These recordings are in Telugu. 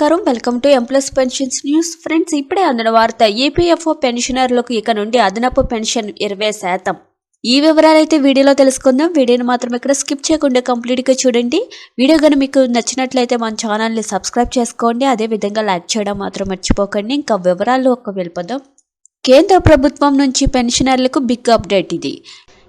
నమస్కారం. Welcome to employees pensions news friends ఇప్పుడే అందిన వార్త ఈపీఎఫ్ఓ పెన్షనర్లకు ఇక నుండి అదనపు పెన్షన్ ఇరవై శాతం. ఈ వివరాలు అయితే వీడియోలో తెలుసుకుందాం. వీడియోని మాత్రం ఇక్కడ స్కిప్ చేయకుండా కంప్లీట్గా చూడండి. వీడియో కానీ మీకు నచ్చినట్లయితే మన ఛానల్ని సబ్స్క్రైబ్ చేసుకోండి. అదే విధంగా లైక్ చేయడం మాత్రం మర్చిపోకండి. ఇంకా వివరాలు ఒక వెళ్ళిపోదాం. కేంద్ర ప్రభుత్వం నుంచి పెన్షనర్లకు బిగ్ అప్డేట్ ఇది.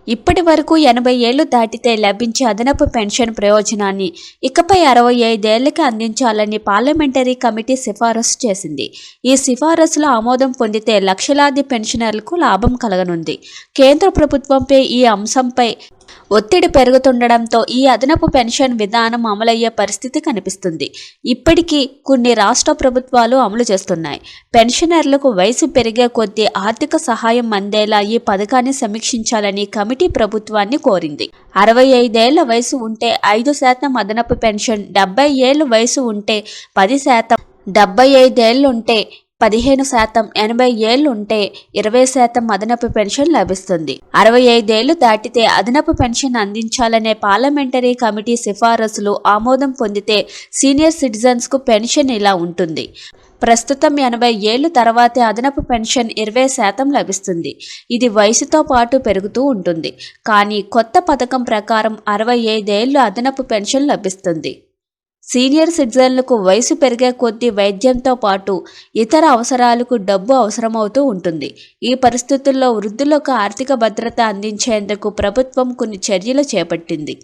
ఇప్పటి వరకు ఎనభై ఏళ్ళు దాటితే లభించే అదనపు పెన్షన్ ప్రయోజనాన్ని ఇకపై అరవై ఐదేళ్ళకి అందించాలని పార్లమెంటరీ కమిటీ సిఫారసు చేసింది. ఈ సిఫారసుల ఆమోదం పొందితే లక్షలాది పెన్షనర్లకు లాభం కలగనుంది. కేంద్ర ప్రభుత్వంపై ఈ అంశంపై ఒత్తిడి పెరుగుతుండడంతో ఈ అదనపు పెన్షన్ విధానం అమలయ్యే పరిస్థితి కనిపిస్తుంది. ఇప్పటికీ కొన్ని రాష్ట్ర ప్రభుత్వాలు అమలు చేస్తున్నాయి. పెన్షనర్లకు వయసు పెరిగే కొద్దీ ఆర్థిక సహాయం అందేలా ఈ పథకాన్ని సమీక్షించాలని కమిటీ ప్రభుత్వాన్ని కోరింది. అరవై ఐదేళ్ళ వయసు ఉంటే ఐదు శాతం అదనపు పెన్షన్ డెబ్బై ఏళ్ళ వయసు ఉంటే పది శాతం డెబ్బై ఐదేళ్ళుంటే పదిహేను శాతం ఎనభై ఏళ్ళు ఉంటే ఇరవై శాతం అదనపు పెన్షన్ లభిస్తుంది. అరవై ఐదేళ్ళు దాటితే అదనపు పెన్షన్ అందించాలనే పార్లమెంటరీ కమిటీ సిఫారసులు ఆమోదం పొందితే సీనియర్ సిటిజన్స్కు పెన్షన్ ఇలా ఉంటుంది. ప్రస్తుతం ఎనభై ఏళ్ళు తర్వాతే అదనపు పెన్షన్ ఇరవై శాతం లభిస్తుంది. ఇది వయసుతో పాటు పెరుగుతూ ఉంటుంది. కానీ కొత్త పథకం ప్రకారం అరవై ఐదేళ్ళు అదనపు పెన్షన్ లభిస్తుంది. సీనియర్ సిటిజన్లకు వయసు పెరిగే కొద్దీ వైద్యంతో పాటు ఇతర అవసరాలకు డబ్బు అవసరమవుతూ ఉంటుంది. ఈ పరిస్థితుల్లో వృద్ధులకు ఆర్థిక భద్రత అందించేందుకు ప్రభుత్వం కొన్ని చర్యలు చేపట్టింది.